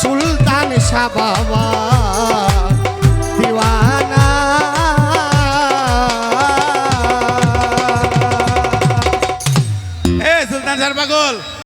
সুলতান শাহ বাবা।